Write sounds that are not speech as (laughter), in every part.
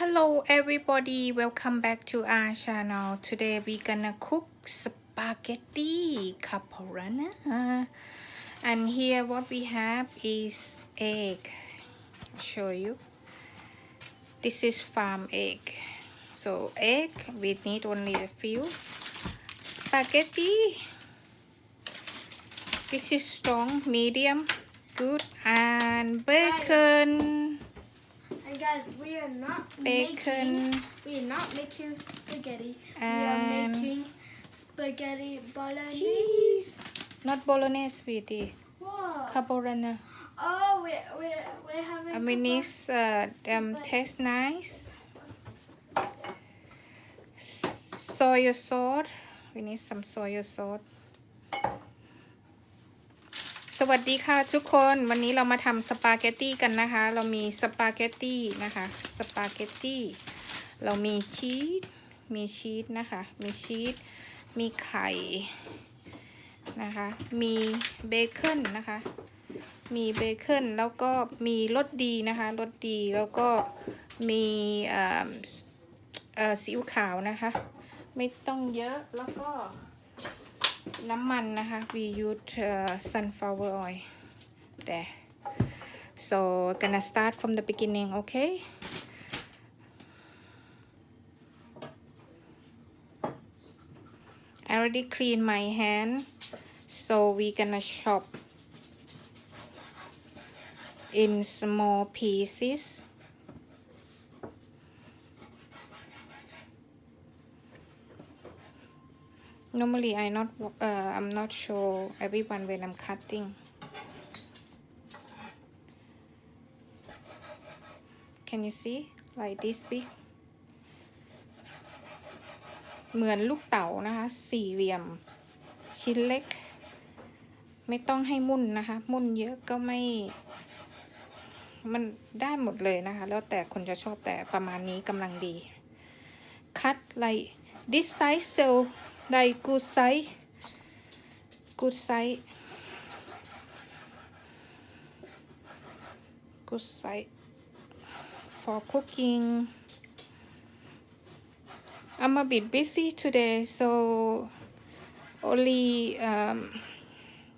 Hello everybody, welcome back to our channel. Today we're gonna cook spaghetti carbonara. And here what we have is egg. I'll show you. This is farm egg. So egg, we need only a few. Spaghetti. This is strong, medium, good. And bacon. Guys, we are not Bacon. making we are not making spaghetti. we are making spaghetti bolognese. Cheese. Not bolognese, sweetie. What? Carbonara. Oh, we we we're having. I mean, it's uh, them taste nice. Soy sauce. We need some soy sauce. สวัสดีค่ะทุกคนวันนี้เรามาทำสปาเกตตี้กันนะคะ เรามีสปาเกตตี้นะคะสปาเกตตี้เรามีชีสมีชีสนะคะ มีชีสมีไข่นะคะ มีเบคอนนะคะ มีเบคอนแล้วก็มีรสดีนะคะรสดีแล้วก็มีเอ่อเอ่อซีอิ๊วขาวนะคะ ไม่ต้องเยอะแล้วก็ น้ำมันนะคะ we use uh, sunflower oil there so gonna start from the beginning okay I already clean my hand so we gonna chop in small pieces. Normally, I not uh, I'm not show everyone when I'm cutting. Can you see like this big? เหมือนลูกเต๋านะคะ สี่เหลี่ยม ชิ้นเล็ก ไม่ต้องให้มุ่นนะคะ มุ่นเยอะก็ไม่ มันได้หมดเลยนะคะ แล้วแต่คนจะชอบแต่ประมาณนี้กำลังดี cut like this size so like good size good size good size for cooking. I'm a bit busy today so only um,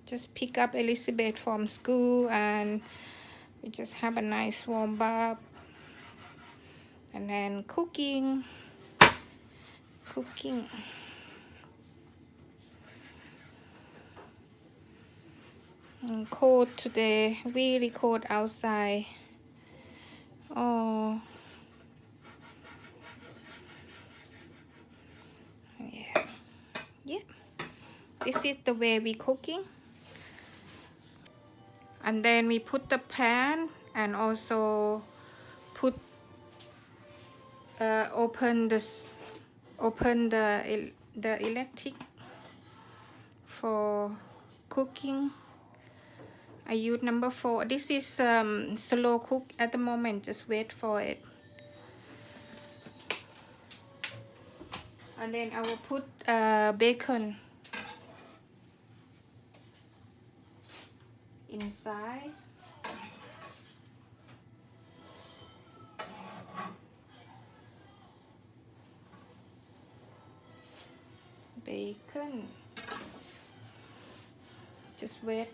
just pick up Elizabeth from school and we just have a nice warm bath and then cooking. Cooking Cold today. Really cold outside. Oh. Yeah. Yeah. This is the way we cooking. And then we put the pan and also put uh, open this open the the electric for cooking I use number four this is um, slow cook at the moment just wait for it and then I will put uh, bacon inside. Bacon. Just wait.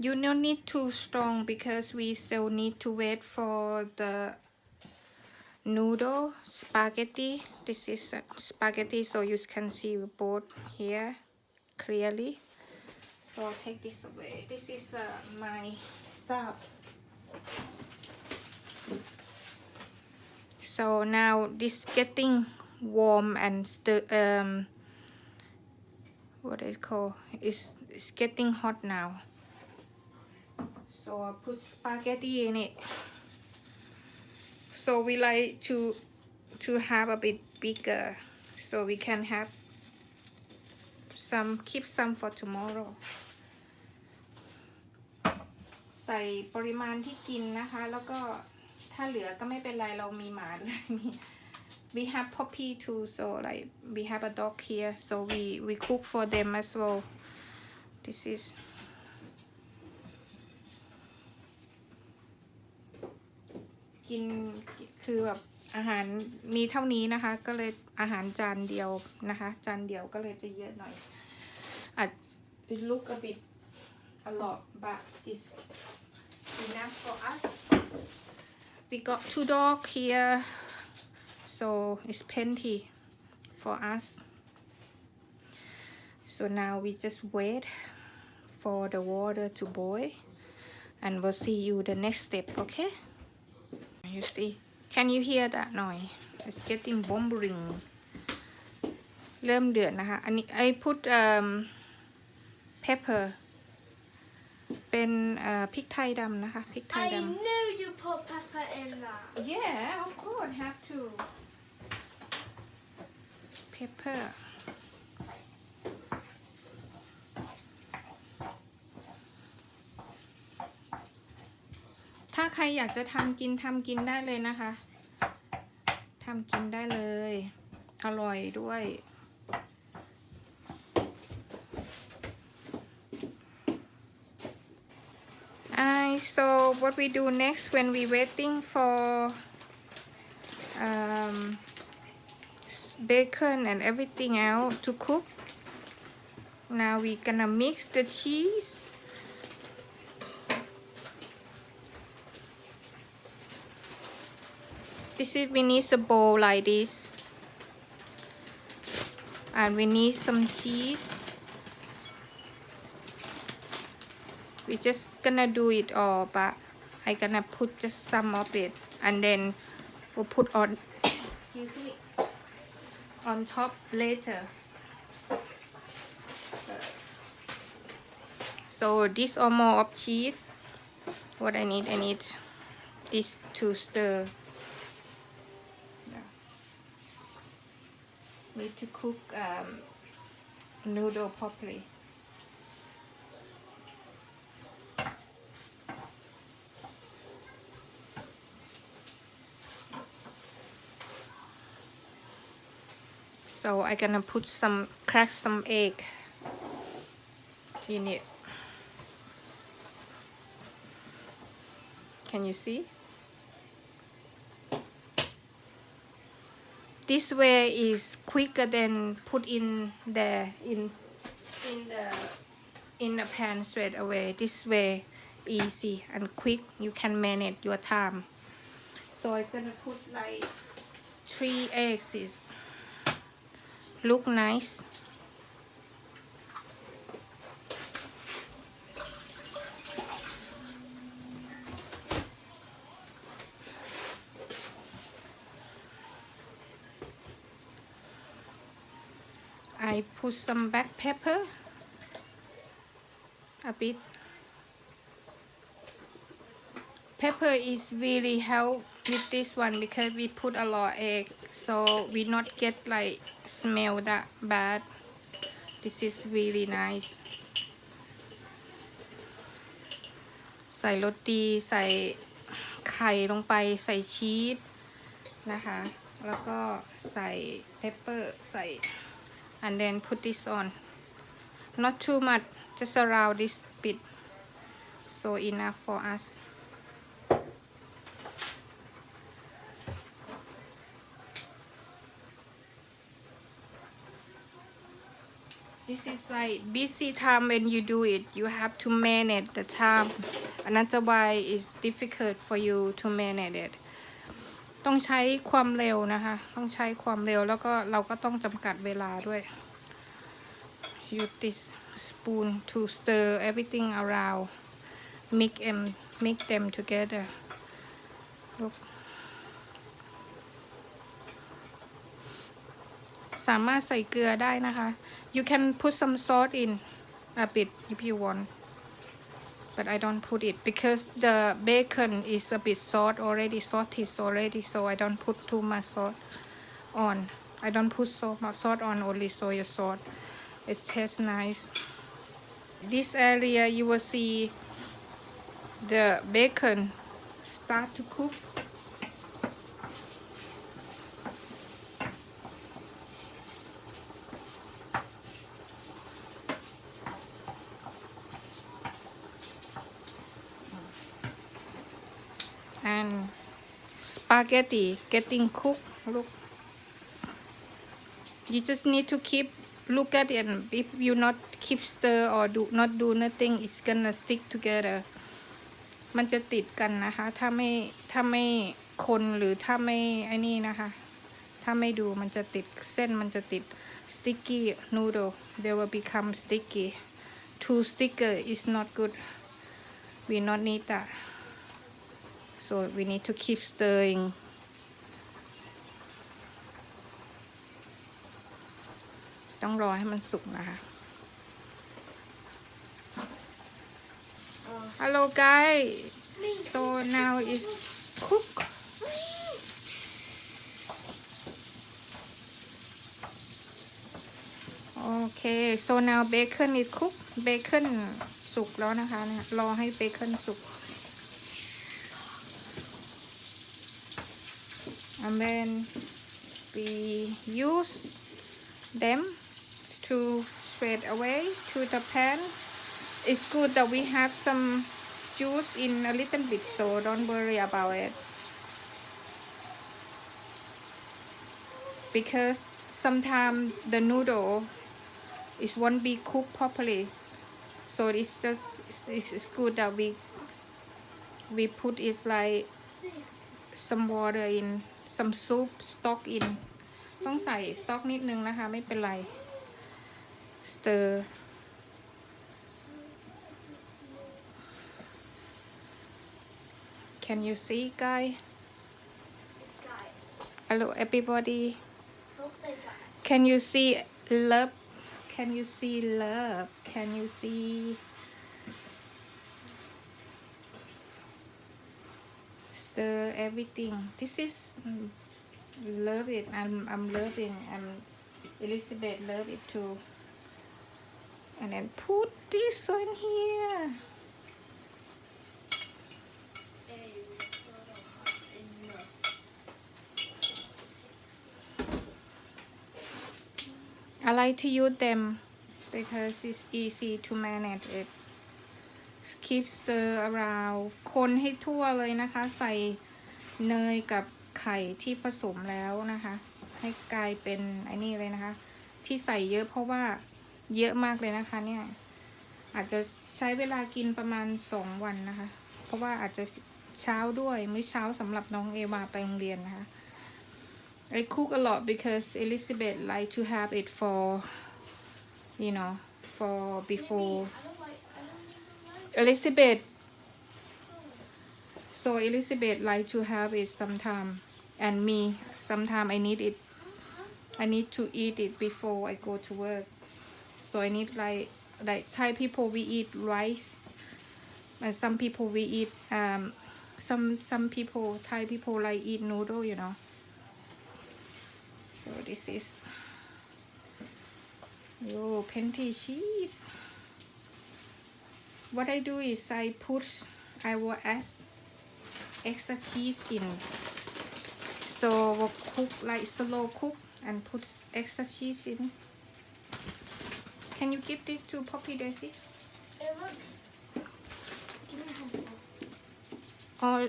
You don't need too strong because we still need to wait for the noodle spaghetti. This is uh, spaghetti so you can see both here clearly. So I'll take this away. This is uh, my stuff. So now this getting warm and um what is called is it's getting hot now So I put spaghetti in it. So we like to to have a bit bigger, so we can have some keep some for tomorrow. ใส่ปริมาณที่กินนะคะ แล้วก็ถ้า ถ้าเหลือก็ไม่เป็นไรเรามีหมา มี (laughs) we have puppy too so like we have a dog here so we we cook for them as well this is กินคือแบบอาหารมีเท่านี้นะคะ ก็เลยอาหารจานเดียวนะคะ จานเดียวก็เลยจะเยอะหน่อยอาจ it look a bit a lot but it's enough for us we got two dog here so it's plenty for us so now we just wait for the water to boil and we'll see you the next step okay you see can you hear that noise it's getting bubbling เริ่มเดือดนะคะ อันนี้ I put um pepper เป็นเอ่อพริกไทยดำนะคะพริกไทย I ด knew you put pepper in that. ำ yeah of course have to pepper ถ้าใครอยากจะทำกินทำกินได้เลยนะคะทำกินได้เลย อร่อยด้วย I so what we do next when we waiting for um, bacon and everything out to cook. Now we gonna mix the cheese. This is we need a bowl like this, and we need some cheese. we just gonna do it all but I gonna put just some of it. And then we'll put on (coughs) excuse me on top later. So this or more of cheese. What I need I need this to stir need to cook um, noodle properly So I gonna put some crack some egg in it. Can you see? This way is quicker than put in there in in the in the pan straight away. This way easy and quick. You can manage your time. So I'm gonna put like three eggs look nice. Put some black pepper a bit. Pepper is really help with this one because we put a lot egg so we not get like smell that bad this is really nice ใส่โรตีใส่ไข่ลงไปใส่ชีสนะคะ แล้วก็ใส่เปปเปอร์ ใส่ and then put this on not too much just around this bit so enough for us This is like busy time when you do it. You have to manage the time. Another why it's difficult for you to manage it. ต้องใช้ความเร็วนะคะ ต้องใช้ความเร็วแล้วก็เราก็ต้องจำกัดเวลาด้วย Use this spoon to stir everything around. Mix them, mix them together. Look. สามารถใส่เกลือได้นะคะ you can put some salt in a bit if you want but I don't put it because the bacon is a bit salt already salty already so I don't put too much salt on. I don't put so much salt on only soy sauce it tastes nice. This area you will see the bacon start to cook spaghetti getting cooked look you just need to keep look at it and if you not keep stir or do not do nothing it's gonna stick together มันจะติดกันนะคะ ถ้าไม่ ถ้าไม่คนหรือถ้าไม่ไอ้นี่นะคะ ถ้าไม่ดูมันจะติดเส้นมันจะติด sticky noodle they will become sticky too sticker is not good we not need that so we need to keep stirring ต้องรอให้มันสุกนะคะ Hello guys so now is cook Okay so now bacon is cook bacon สุกแล้วนะคะเนี่ยรอให้เบคอนสุก and then we use them to straight away to the pan it's good that we have some juice in a little bit so don't worry about it because sometimes the noodle it won't be cooked properly so it's just it's, it's good that we we put it like some water in some soup stock in ต้องใส่สต๊อกนิดนึงนะคะ ไม่เป็นไร stir can you see guy? Hello everybody. Can you see love? Can you see love? Can you see? Stir everything. This is mm, love it. I'm i'm loving. And elizabeth love it too and then put this one here I like to use them because it's easy to manage it keep stir around คนให้ทั่วเลยนะคะ ใส่เนยกับไข่ที่ผสมแล้วนะคะ ให้กลายเป็นไอ้นี่เลยนะคะ ที่ใส่เยอะเพราะว่า เยอะมากเลยนะคะ เนี่ย อาจจะใช้เวลากินประมาณสองวันนะคะ เพราะว่าอาจจะเช้าด้วยมื้อเช้าสำหรับน้องเอวาไปโรงเรียนนะคะ I cook a lot because Elizabeth like to have it for you know for before Elizabeth so Elizabeth like to have it sometime and me sometime I need it I need to eat it before I go to work so I need like like Thai people we eat rice and some people we eat um some some people Thai people like eat noodle you know. So this is oh plenty cheese. What I do is I put I will add extra cheese in. So we'll cook like slow cook and put extra cheese in can you give this to Poppy Daisy? It looks. Give me a or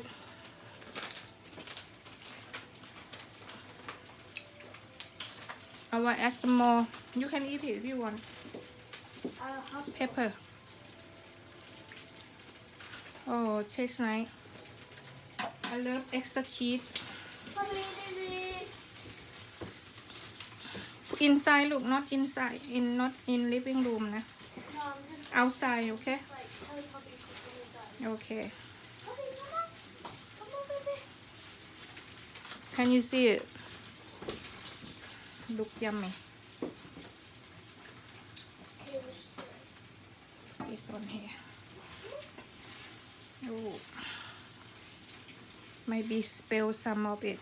I will add some more. You can eat it if you want. Pepper. Oh tastes nice. I love extra cheese Inside look not inside in not in living room นะ outside okay? Okay. Can you see it? Look yummy. This one here. Oh. Maybe spill some of it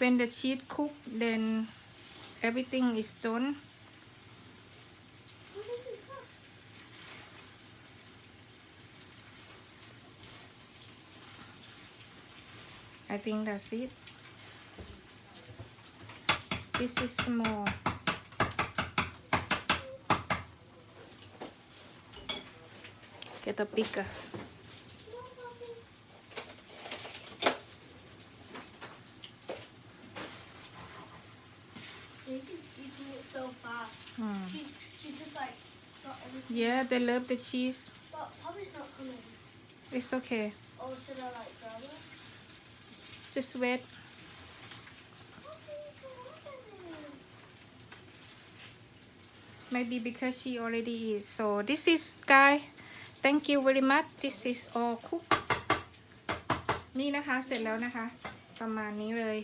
when the cheese cook then everything is done. I think that's it. This is small. Get a bigger. She she just like got everything. yeah they love the cheese But Poppy's not coming. it's okay Or should I like grab her? just wait Poppy, come on. maybe because she already is so this is guy thank you very much this is all cook นี่นะคะเสร็จแล้วนะคะ ประมาณนี้เลย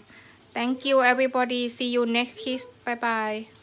thank you everybody see you next kiss bye bye